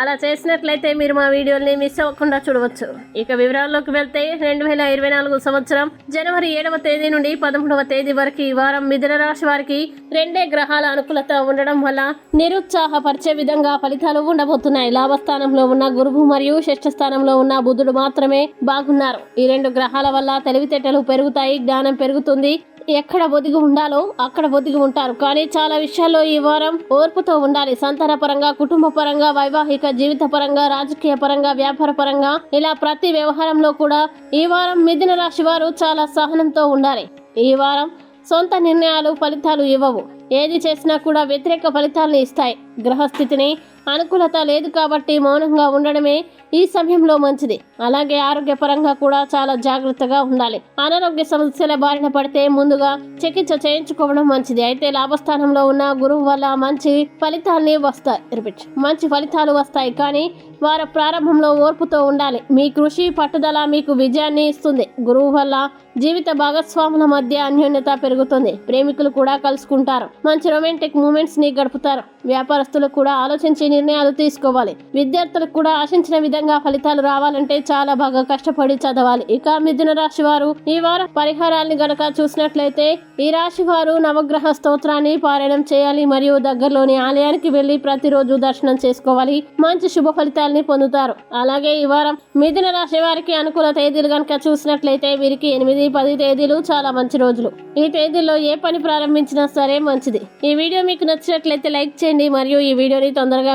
అలా చేసినట్లయితే మీరు మా వీడియోల్ని మిస్ అవ్వకుండా చూడవచ్చు. ఇక వివరాల్లోకి వెళ్తే రెండు వేల ఇరవై నాలుగు సంవత్సరం జనవరి ఏడవ తేదీ నుండి పదమూడవ తేదీ వరకు ఈ వారం మిథున రాశి వారికి రెండే గ్రహాల అనుకూలత ఉండడం వల్ల నిరుత్సాహపరిచే విధంగా ఫలితాలు ఉండబోతున్నాయి. లాభస్థానంలో ఉన్న గురువు మరియు షష్ఠ స్థానంలో ఉన్న బుధుడు మాత్రమే బాగున్నారు. ఈ రెండు గ్రహాల వల్ల తెలివితేటలు పెరుగుతాయి జ్ఞానం పెరుగుతుంది ఎక్కడ ఒదిగి ఉండాలో అక్కడ ఒదిగి ఉంటారు. కానీ చాలా విషయాల్లో ఈ వారం ఓర్పుతో ఉండాలి. సంతాన పరంగా కుటుంబ పరంగా వైవాహిక జీవిత పరంగా రాజకీయ పరంగా వ్యాపార పరంగా ఇలా ప్రతి వ్యవహారంలో కూడా ఈ వారం మిథున రాశి వారు చాలా సహనంతో ఉండాలి. ఈ వారం సొంత నిర్ణయాలు ఫలితాలు ఇవ్వవు. ఏది చేసినా కూడా వ్యతిరేక ఫలితాలను ఇస్తాయి. గ్రహస్థితిని అనుకూలత లేదు కాబట్టి మౌనంగా ఉండడమే ఈ సమయంలో మంచిది. అలాగే ఆరోగ్యపరంగా కూడా చాలా జాగ్రత్తగా ఉండాలి. అనారోగ్య సమస్యల బారిన పడితే ముందుగా చికిత్స చేయించుకోవడం మంచిది. అయితే లాభస్థానంలో ఉన్న గురువు వల్ల మంచి ఫలితాలని వస్తాయి. మంచి ఫలితాలు వస్తాయి. కానీ వారి ప్రారంభంలో ఓర్పుతో ఉండాలి. మీ కృషి పట్టుదల మీకు విజయాన్ని ఇస్తుంది. గురువు వల్ల జీవిత భాగస్వాముల మధ్య అన్యోన్యత పెరుగుతుంది. ప్రేమికులు కూడా కలుసుకుంటారు. మంచి రొమాంటిక్ మూమెంట్స్ని గడుపుతారు. వ్యాపారస్తులు కూడా ఆలోచించి నిర్ణయాలు తీసుకోవాలి. విద్యార్థులకు కూడా ఆశించిన విధంగా ఫలితాలు రావాలంటే చాలా బాగా కష్టపడి చదవాలి. ఇక మిథున రాశి వారు ఈ వారం పరిహారాన్ని గనక చూసినట్లయితే ఈ రాశి వారు నవగ్రహ స్తోత్రాన్ని పారాయణం చేయాలి మరియు దగ్గరలోని ఆలయానికి వెళ్ళి ప్రతిరోజు దర్శనం చేసుకోవాలి. మంచి శుభ ఫలితాల్ని పొందుతారు. అలాగే ఈ వారం మిథున రాశి వారికి అనుకూల తేదీలు గనక చూసినట్లయితే వీరికి ఎనిమిది పది తేదీలు చాలా మంచి రోజులు. ఈ తేదీల్లో ఏ పని ప్రారంభించినా సరే మంచిది. ఈ వీడియో మీకు నచ్చినట్లయితే లైక్ చేయండి మరియు ఈ వీడియోని తొందరగా